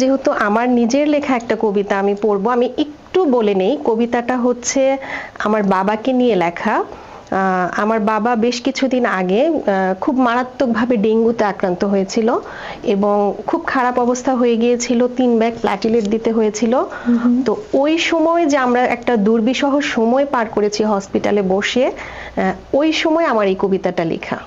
যেহেতু আমার নিজের লেখা একটা কবিতা আমি পড়ব আমি একটু বলে নেই। কবিতাটা হচ্ছে আমার বাবাকে নিয়ে লেখা। আমার বাবা বেশ কিছুদিন আগে খুব মারাত্মকভাবে ডেঙ্গুতে আক্রান্ত হয়েছিল এবং খুব খারাপ অবস্থা হয়ে গিয়েছিল তিন ব্যাগ প্ল্যাটিলেট দিতে হয়েছিল। তো ওই সময় যে আমরা একটা দুর্বিষহ সময় পার করেছি হসপিটালে বসে ওই সময় আমার এই কবিতাটা লেখা।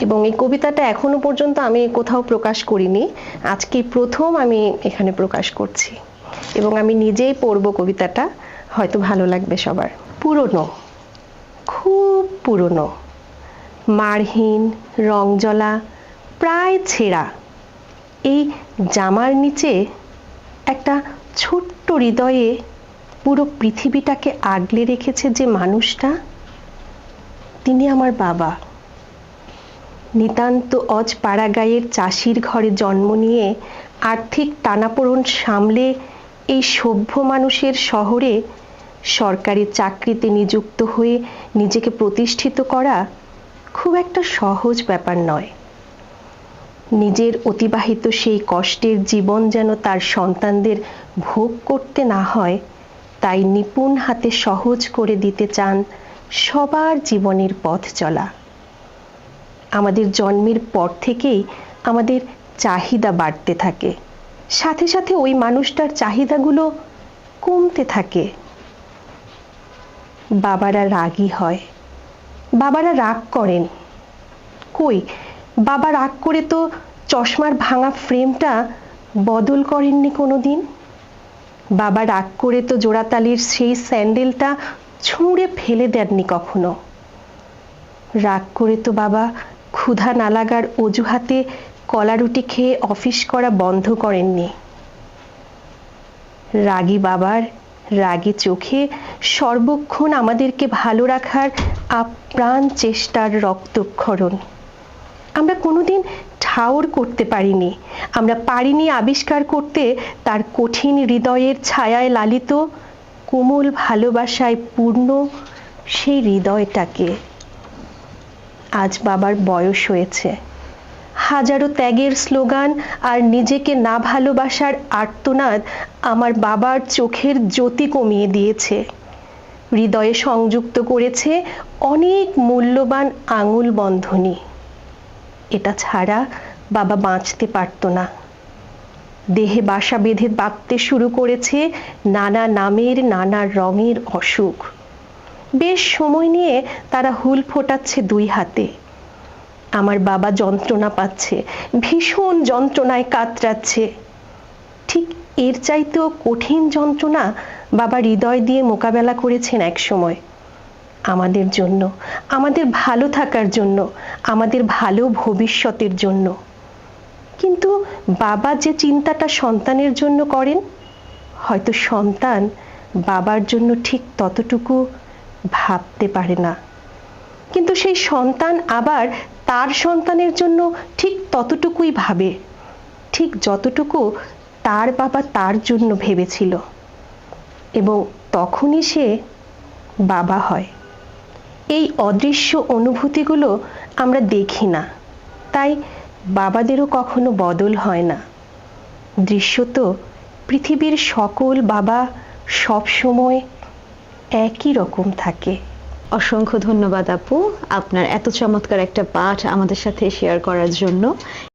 এবং এই কবিতাটা এখনও পর্যন্ত আমি কোথাও প্রকাশ করিনি। আজকে প্রথম আমি এখানে প্রকাশ করছি। এবং আমি নিজেই পড়ব কবিতাটা, হয়তো ভালো লাগবে সবার। পুরনো, খুব পুরনো। মারহীন, রংজলা, প্রায় ছেঁড়া। এই জামার নিচে একটা ছোট্ট হৃদয়ে পুরো পৃথিবীটাকে আগলে রেখেছে যে মানুষটা, তিনি আমার বাবা। নিতান্ত অজ পাড়াগাঁয়ের চাষির ঘরে জন্ম নিয়ে আর্থিক টানাপোড়ন সামলে এই সভ্য মানুষের শহরে সরকারি চাকরিতে নিযুক্ত হয়ে নিজেকে প্রতিষ্ঠিত করা খুব একটা সহজ ব্যাপার নয়। নিজের অতিবাহিত সেই কষ্টের জীবন যেন তার সন্তানদের ভোগ করতে না হয়, তাই নিপুণ হাতে সহজ করে দিতে চান সবার জীবনের পথ চলা। আমাদের জন্মের পর থেকেই আমাদের চাহিদা বাড়তে থাকে। সাথে সাথে ওই মানুষটার চাহিদাগুলো কমতে থাকে। বাবারা রাগী হয়। বাবারা রাগ করেন। কই? বাবা রাগ করে তো চশমার ভাঙা ফ্রেমটা বদল করেননি কোনোদিন? বাবা রাগ করে তো জোড়াতালির সেই স্যান্ডেলটা ছুঁড়ে ফেলে দেননি কখনো? রাগ করে তো বাবা ক্ষুধা না লাগার অজুহাতে কলা রুটি খেয়ে অফিস করা বন্ধ করেননি। রাগী বাবার রাগী চোখে সর্বক্ষণ আমাদেরকে ভালো রাখার আপ্রাণ চেষ্টার রক্তক্ষরণ। আমরা কোনোদিন ঠাউর করতে পারিনি। আমরা পারিনি আবিষ্কার করতে। তার কঠিন হৃদয়ের ছায়ায় লালিত, কোমল ভালোবাসায় পূর্ণ সেই হৃদয়টাকে। আজ বাবার বয়স হয়েছে। হাজারো ত্যাগের স্লোগান আর নিজেকে না ভালোবাসার আর্তনাদ আমার বাবার চোখের জ্যোতি কমিয়ে দিয়েছে। হৃদয়ে সংযুক্ত করেছে অনেক মূল্যবান আঙুল বন্ধনী। এটা ছাড়া বাবা বাঁচতে পারতো না। দেহে বাসা বেঁধে বাঁধতে শুরু করেছে নানা নামের নানা রঙের অসুখ। বেশ সময় নিয়ে তারা হুল ফোটাচ্ছে দুই হাতে। আমার বাবা যন্ত্রণা পাচ্ছে, ভীষণ যন্ত্রণায় কাতরাচ্ছে। ঠিক এর চাইতেও কঠিন যন্ত্রণা বাবা হৃদয় দিয়ে মোকাবেলা করেছেন এক সময়। আমাদের জন্য, আমাদের ভালো থাকার জন্য, আমাদের ভালো ভবিষ্যতের জন্য। কিন্তু বাবা যে চিন্তাটা সন্তানের জন্য করেন, হয়তো সন্তান বাবার জন্য ঠিক ততটুকু ভাবতে পারে না। কিন্তু সেই সন্তান আবার তার সন্তানের জন্য ঠিক ততটুকুই ভাবে, ঠিক যতটুকু তার বাবা তার জন্য ভেবেছিল। এবং তখনই সে বাবা হয়। এই অদৃশ্য অনুভূতিগুলো আমরা দেখি না, তাই বাবাদেরও কখনো বদল হয় না। দৃশ্যত পৃথিবীর সকল বাবা সব সময় একই রকম থাকে। অসংখ্য ধন্যবাদ আপু। আপনার এত চমৎকার একটা পাঠ আমাদের সাথে শেয়ার করার জন্য।